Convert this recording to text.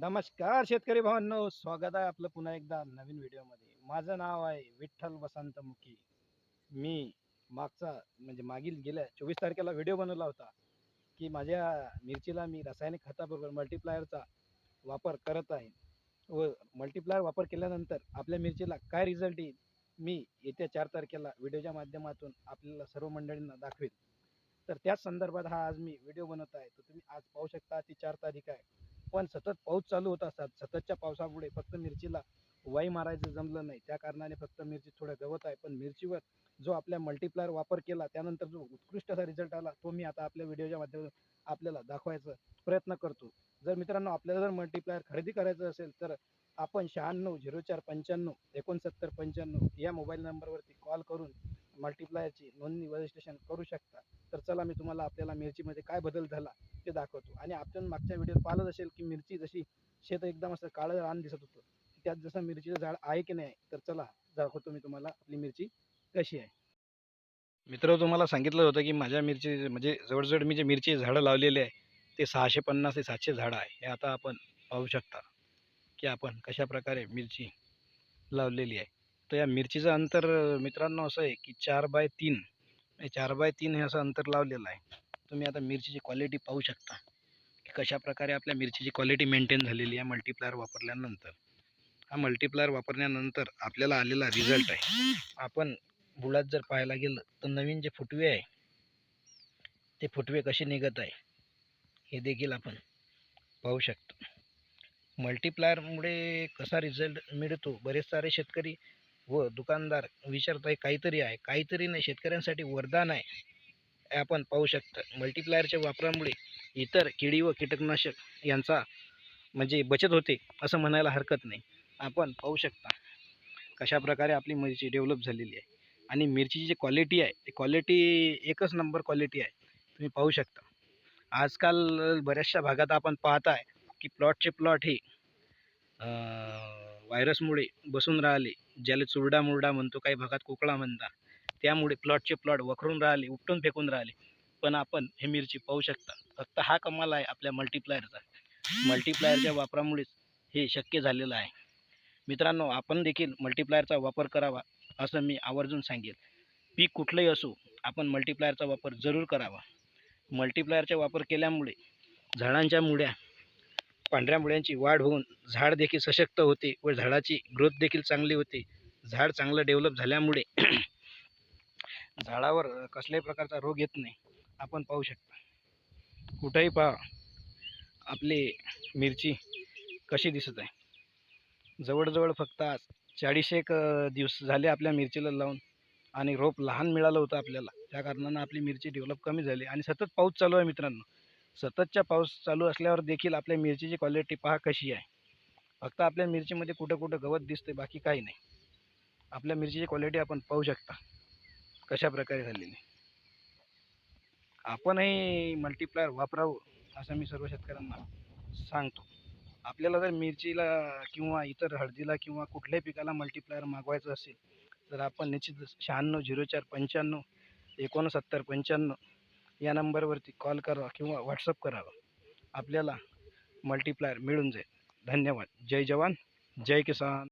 नमस्कार शेतकरी भावांनो स्वागत आहे आपलं पुन्हा एकदा नवीन व्हिडिओमध्ये. माझं नाव आहे विठ्ठल वसंत मुखी मी मागचा म्हणजे मागील गेल्या चोवीस तारखेला व्हिडिओ बनवला होता की माझ्या मिरचीला मी रासायनिक खताबरोबर मल्टीप्लायरचा वापर करत आहे व मल्टीप्लायर वापर केल्यानंतर आपल्या मिरचीला काय रिझल्ट येईल मी येत्या चार तारखेला व्हिडिओच्या माध्यमातून आपल्याला सर्व मंडळींना दाखवेल. तर त्याच संदर्भात हा आज मी व्हिडिओ बनवत आहे. तर तुम्ही आज पाहू शकता ती चार तारीख आहे. पण सतत पाऊस चालू होत असतात. सततच्या पावसामुळे फक्त मिरचीला वाई मारायचं जमलं नाही. त्या कारणाने फक्त मिरची थोडं गवत आहे. पण मिरचीवर जो आपल्या मल्टीप्लायर वापर केला त्यानंतर जो उत्कृष्ट असा रिझल्ट आला तो मी आता आपल्या व्हिडिओच्या माध्यमातून आपल्याला दाखवायचा प्रयत्न करतो. जर मित्रांनो आपल्याला जर मल्टीप्लायर खरेदी करायचं असेल तर आपण शहाण्णव झिरो चार पंच्याण्णव एकोणसत्तर पंच्याण्णव या मोबाईल नंबरवरती कॉल करून मल्टीप्लायरची नोंदणी रजिस्ट्रेशन करू शकता. तर चला मी तुम्हाला आपल्याला मिरचीमध्ये काय बदल झाला ते दाखवतो. आणि आपण मागच्या व्हिडिओत पाहिलंच असेल की मिरची जशी शेत एकदम असं काळं रान दिसत होतं. त्यात जसं मिरचीचं झाड आहे की नाही तर चला दाखवतो मी तुम्हाला आपली मिरची कशी आहे. मित्र तुम्हाला सांगितलं होतं की माझ्या मिरची म्हणजे जवळजवळ मी जे मिरची झाडं लावलेले आहे ते सहाशे पन्नास ते सातशे झाडं आहे. हे आता आपण पाहू शकता की आपण कशा प्रकारे मिरची लावलेली आहे. तर या मिरचीचं अंतर मित्रांनो असं आहे की चार बाय तीन चार बाय तीन हे असं अंतर लावलेलं आहे. तुम्ही आता मिरचीची क्वालिटी पाहू शकता. की कशा प्रकारे आपल्या मिरचीची क्वालिटी मेंटेन झालेली आहे मल्टीप्लायर वापरल्यानंतर. हा मल्टीप्लायर वापरल्यानंतर आपल्याला आलेला रिझल्ट आहे. आपण बुळात जर पाहायला गेलं तर नवीन जे फुटवे आहे ते फुटवे कसे निघत आहे हे देखील आपण पाहू शकतो. मल्टीप्लायरमुळे कसा रिझल्ट मिळतो? बरेच सारे शेतकरी व दुकानदार विचारत आहे काहीतरी आहे. काहीतरी नाही शेतकऱ्यांसाठी वरदान आहे. आपण पाहू शकतं. मल्टीप्लायरच्या वापरामुळे इतर किडी व कीटकनाशक यांचा म्हणजे बचत होते असं म्हणायला हरकत नाही. आपण पाहू शकता कशा प्रकारे आपली मिरची डेव्हलप झालेली आहे. आणि मिरचीची जी क्वालिटी आहे ती क्वालिटी एकच नंबर क्वालिटी आहे. तुम्ही पाहू शकता. आजकाल बऱ्याचशा भागात आपण पाहत आहे की प्लॉटचे प्लॉट हे व्हायरसमुळे बसून राहिले. ज्याला चुरडा मुरडा म्हणतो काही भागात कोकळा म्हणतात. त्यामुळे प्लॉटचे प्लॉट वखरून राहिले उपटून फेकून राहिले. पण आपण हे मिरची पाहू शकता. फक्त हा कमाल आहे आपल्या मल्टीप्लायरचा मल्टीप्लायरच्या वापरामुळेच हे शक्य झालेलं आहे. मित्रांनो आपण देखील मल्टीप्लायरचा वापर करावा असं मी आवर्जून सांगेल. पीक कुठलंही असो आपण मल्टीप्लायरचा वापर जरूर करावा. मल्टीप्लायरचा वापर केल्यामुळे झाडांच्या मुळ्या पांढऱ्या मुळ्यांची वाढ होऊन झाड देखील सशक्त होते व झाडाची ग्रोथ देखील चांगली होते. झाड चांगलं डेव्हलप झाल्यामुळे झाडावर कसल्याही प्रकारचा रोग येत नाही. आपण पाहू शकता. कुठंही पहा आपली मिरची कशी दिसत आहे. जवळजवळ फक्त आज चाळीस एक दिवस झाले आपल्या मिरचीला लावून आणि रोप लहान मिळालं होतं आपल्याला. त्या कारणानं आपली मिरची डेव्हलप कमी झाली आणि सतत पाऊस चालू आहे मित्रांनो. सततच्या पाऊस चालू असल्यावर देखील आपल्या मिरचीची क्वालिटी पहा कशी आहे. फक्त आपल्या मिरचीमध्ये कुठं कुठं गवत दिसते बाकी काही नाही. आपल्या मिरचीची क्वालिटी आपण पाहू शकता. कशा प्रकारे झालेली आपणही मल्टीप्लायर वापरावं असं मी सर्व शेतकऱ्यांना सांगतो. आपल्याला जर मिरचीला किंवा इतर हळदीला किंवा कुठल्याही पिकाला मल्टीप्लायर मागवायचं असेल तर आपण निश्चित शहाण्णव झिरो चार पंच्याण्णव एकोणसत्तर पंच्याण्णव या नंबरवरती कॉल करावा किंवा व्हॉट्सअप करावा. आपल्याला मल्टीप्लायर मिळून जाईल. धन्यवाद. जय जवान. जय किसान.